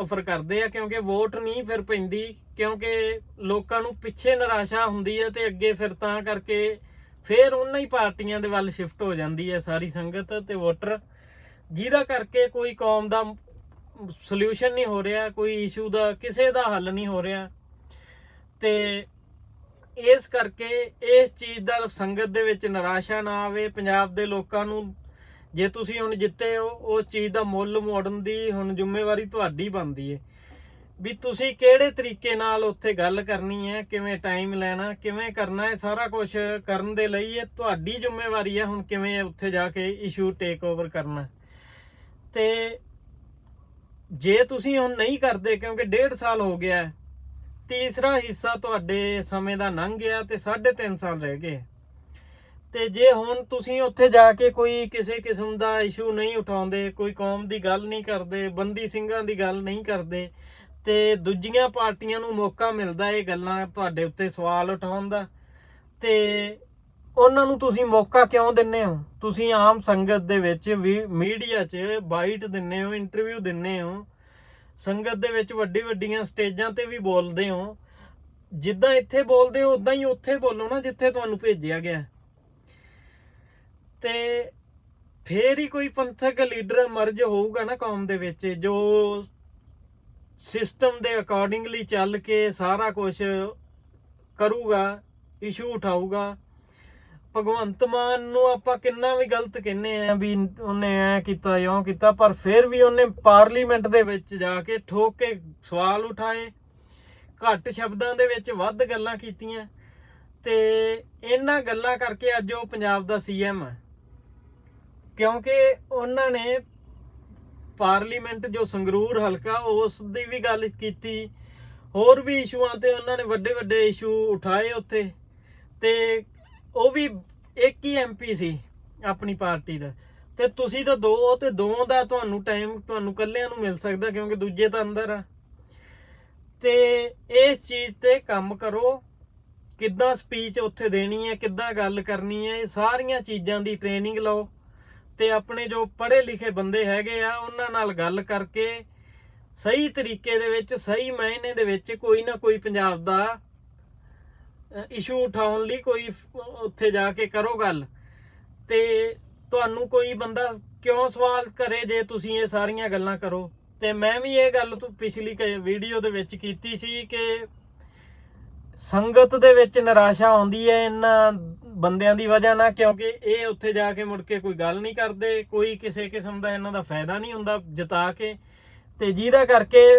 Offer ਕਰਦੇ ਆ ਕਿਉਂਕਿ ਵੋਟ ਨਹੀਂ ਫਿਰ ਪੈਂਦੀ, ਕਿਉਂਕਿ ਲੋਕਾਂ ਨੂੰ ਪਿੱਛੇ ਨਿਰਾਸ਼ਾ ਹੁੰਦੀ ਹੈ ਤੇ ਅੱਗੇ ਫਿਰ ਤਾਂ ਕਰਕੇ ਫਿਰ ਉਹਨਾਂ ਹੀ ਪਾਰਟੀਆਂ ਦੇ ਵੱਲ ਸ਼ਿਫਟ ਹੋ ਜਾਂਦੀ ਹੈ ਸਾਰੀ ਸੰਗਤ ਤੇ ਵੋਟਰ। ਜਿਹਦਾ ਕਰਕੇ ਕੋਈ ਕੌਮ ਦਾ ਸੋਲੂਸ਼ਨ ਨਹੀਂ ਹੋ ਰਿਹਾ, ਕੋਈ ਇਸ਼ੂ ਦਾ, ਕਿਸੇ ਦਾ ਹੱਲ ਨਹੀਂ ਹੋ ਰਿਹਾ। ਤੇ ਇਸ ਕਰਕੇ ਇਸ ਚੀਜ਼ ਦਾ ਸੰਗਤ ਦੇ ਵਿੱਚ ਨਿਰਾਸ਼ਾ ਨਾ ਆਵੇ, ਪੰਜਾਬ ਦੇ ਲੋਕਾਂ ਨੂੰ ਜੇ ਤੁਸੀਂ ਹੁਣ ਜਿੱਤੇ ਹੋ, ਉਸ ਚੀਜ਼ ਦਾ ਮੁੱਲ ਮੋੜਨ ਦੀ ਹੁਣ ਜ਼ਿੰਮੇਵਾਰੀ ਤੁਹਾਡੀ ਬਣਦੀ ਹੈ ਵੀ ਤੁਸੀਂ ਕਿਹੜੇ ਤਰੀਕੇ ਨਾਲ ਉੱਥੇ ਗੱਲ ਕਰਨੀ ਹੈ ਕਿਵੇਂ ਟਾਈਮ ਲੈਣਾ, ਕਿਵੇਂ ਕਰਨਾ ਹੈ ਸਾਰਾ ਕੁਝ ਕਰਨ ਦੇ ਲਈ ਇਹ ਤੁਹਾਡੀ ਜ਼ਿੰਮੇਵਾਰੀ ਹੈ ਹੁਣ ਕਿਵੇਂ ਉੱਥੇ ਜਾ ਕੇ ਇਸ਼ੂ ਟੇਕ ਓਵਰ ਕਰਨਾ। ਤੇ ਜੇ ਤੁਸੀਂ ਹੁਣ ਨਹੀਂ ਕਰਦੇ, ਕਿਉਂਕਿ ਡੇਢ ਸਾਲ ਹੋ ਗਿਆ ਤੀਸਰਾ ਹਿੱਸਾ ਤੁਹਾਡੇ ਸਮੇਂ ਦਾ ਲੰਘ ਗਿਆ ਤੇ 3.5 ਸਾਲ ਰਹਿ ਗਏ। ਤੇ ਜੇ ਹੁਣ ਤੁਸੀਂ ਉੱਥੇ ਜਾ ਕੇ ਕੋਈ ਕਿਸੇ ਕਿਸਮ ਦਾ ਇਸ਼ੂ ਨਹੀਂ ਉਠਾਉਂਦੇ, ਕੋਈ ਕੌਮ ਦੀ ਗੱਲ ਨਹੀਂ ਕਰਦੇ, ਬੰਦੀ ਸਿੰਘਾਂ ਦੀ ਗੱਲ ਨਹੀਂ ਕਰਦੇ, ਤੇ ਦੂਜੀਆਂ ਪਾਰਟੀਆਂ ਨੂੰ ਮੌਕਾ ਮਿਲਦਾ ਇਹ ਗੱਲਾਂ ਤੁਹਾਡੇ ਉੱਤੇ ਸਵਾਲ ਉਠਾਉਣ ਦਾ, ਤੇ ਉਹਨਾਂ ਨੂੰ ਤੁਸੀਂ ਮੌਕਾ ਕਿਉਂ ਦਿੰਨੇ ਹੋ? ਤੁਸੀਂ ਆਮ ਸੰਗਤ ਦੇ ਵਿੱਚ ਵੀ ਮੀਡੀਆ 'ਚ ਬਾਈਟ ਦਿੰਨੇ ਹੋ ਇੰਟਰਵਿਊ ਦਿੰਨੇ ਹੋ, ਸੰਗਤ ਦੇ ਵਿੱਚ ਵੱਡੀ ਵੱਡੀਆਂ ਸਟੇਜਾਂ ਤੇ ਵੀ ਬੋਲਦੇ ਹੋ, ਜਿੱਦਾਂ ਇੱਥੇ ਬੋਲਦੇ ਹੋ ਉਦਾਂ ਹੀ ਉੱਥੇ ਬੋਲੋ ਨਾ ਜਿੱਥੇ ਤੁਹਾਨੂੰ ਭੇਜਿਆ ਗਿਆ। ਤੇ ਫੇਰ ਹੀ ਕੋਈ ਪੰਥਕ ਲੀਡਰ ਮਰਜ ਹੋਊਗਾ ਨਾ ਕੌਮ ਦੇ ਵਿੱਚ, ਜੋ ਸਿਸਟਮ ਦੇ ਅਕੋਰਡਿੰਗਲੀ ਚੱਲ ਕੇ ਸਾਰਾ ਕੁਝ ਕਰੂਗਾ ਇਸ਼ੂ ਉਠਾਊਗਾ। ਭਗਵੰਤ ਮਾਨ ਨੂੰ ਆਪਾਂ ਕਿੰਨਾ ਵੀ ਗਲਤ ਕਹਿੰਨੇ ਆ ਵੀ ਉਹਨੇ ਐ ਕੀਤਾ, ਇਉਂ ਕੀਤਾ, ਪਰ ਫਿਰ ਵੀ ਉਹਨੇ ਪਾਰਲੀਮੈਂਟ ਦੇ ਵਿੱਚ ਜਾ ਕੇ ਠੋਕ ਕੇ ਸਵਾਲ ਉਠਾਏ। ਘੱਟ ਸ਼ਬਦਾਂ ਦੇ ਵਿੱਚ ਵੱਧ ਗੱਲਾਂ ਕੀਤੀਆਂ। ਤੇ ਇਹਨਾਂ ਗੱਲਾਂ ਕਰਕੇ ਅੱਜ ਉਹ ਪੰਜਾਬ ਦਾ ਸੀਐਮ ਹੈ ਕਿਉਂਕਿ ਉਹਨਾਂ ਨੇ ਪਾਰਲੀਮੈਂਟ ਜੋ ਸੰਗਰੂਰ ਹਲਕਾ, ਉਸ ਦੀ ਵੀ ਗੱਲ ਕੀਤੀ। ਹੋਰ ਵੀ ਇਸ਼ੂਆਂ ਤੇ ਉਹਨਾਂ ਨੇ ਵੱਡੇ ਵੱਡੇ ਇਸ਼ੂ ਉਠਾਏ ਉੱਥੇ। ਤੇ ਉਹ ਵੀ ਇੱਕ ਹੀ ਐਮਪੀ ਸੀ ਆਪਣੀ ਪਾਰਟੀ ਦਾ। ਤੇ ਤੁਸੀਂ ਤਾਂ ਦੋ ਤੇ ਦੋ ਦਾ ਤੁਹਾਨੂੰ ਟਾਈਮ, ਤੁਹਾਨੂੰ ਕੱਲਿਆਂ ਨੂੰ ਮਿਲ ਸਕਦਾ ਕਿਉਂਕਿ ਦੂਜੇ ਤਾਂ ਅੰਦਰ ਆ। ਤੇ ਇਸ ਚੀਜ਼ ਤੇ ਕੰਮ ਕਰੋ। ਕਿੱਦਾਂ ਸਪੀਚ ਉੱਥੇ ਦੇਣੀ ਹੈ, ਕਿੱਦਾਂ ਗੱਲ ਕਰਨੀ ਹੈ, ਇਹ ਸਾਰੀਆਂ ਚੀਜ਼ਾਂ ਦੀ ਟ੍ਰੇਨਿੰਗ ਲਓ। ਤੇ ਆਪਣੇ ਜੋ ਪੜ੍ਹੇ ਲਿਖੇ ਬੰਦੇ ਹੈਗੇ ਆ, ਉਹਨਾਂ ਨਾਲ ਗੱਲ ਕਰਕੇ ਸਹੀ ਤਰੀਕੇ ਦੇ ਵਿੱਚ, ਸਹੀ ਮਾਇਨੇ ਦੇ ਵਿੱਚ ਕੋਈ ਨਾ ਕੋਈ ਪੰਜਾਬ ਦਾ ਇਸ਼ੂ ਉਠਾਉਣ ਲਈ ਕੋਈ ਉੱਥੇ ਜਾ ਕੇ ਕਰੋ ਗੱਲ। ਤੇ ਤੁਹਾਨੂੰ ਕੋਈ ਬੰਦਾ ਕਿਉਂ ਸਵਾਲ ਕਰੇ ਜੇ ਤੁਸੀਂ ਇਹ ਸਾਰੀਆਂ ਗੱਲਾਂ ਕਰੋ? ਤੇ ਮੈਂ ਵੀ ਇਹ ਗੱਲ ਤੋਂ, ਪਿਛਲੀ ਵੀਡੀਓ ਦੇ ਵਿੱਚ ਕੀਤੀ ਸੀ ਕਿ ਸੰਗਤ ਦੇ ਵਿੱਚ ਨਿਰਾਸ਼ਾ ਆਉਂਦੀ ਹੈ, ਇਹਨਾਂ ਬੰਦਿਆਂ ਦੀ ਵਜ੍ਹਾ ਨਾਲ, ਕਿਉਂਕਿ ਇਹ ਉੱਥੇ ਜਾ ਕੇ ਮੁੜ ਕੇ ਕੋਈ ਗੱਲ ਨਹੀਂ ਕਰਦੇ, ਕੋਈ ਕਿਸੇ ਕਿਸਮ ਦਾ ਇਹਨਾਂ ਦਾ ਫਾਇਦਾ ਨਹੀਂ ਹੁੰਦਾ, ਜਿਤਾ ਕੇ। ਤੇ ਜਿਹਦਾ ਕਰਕੇ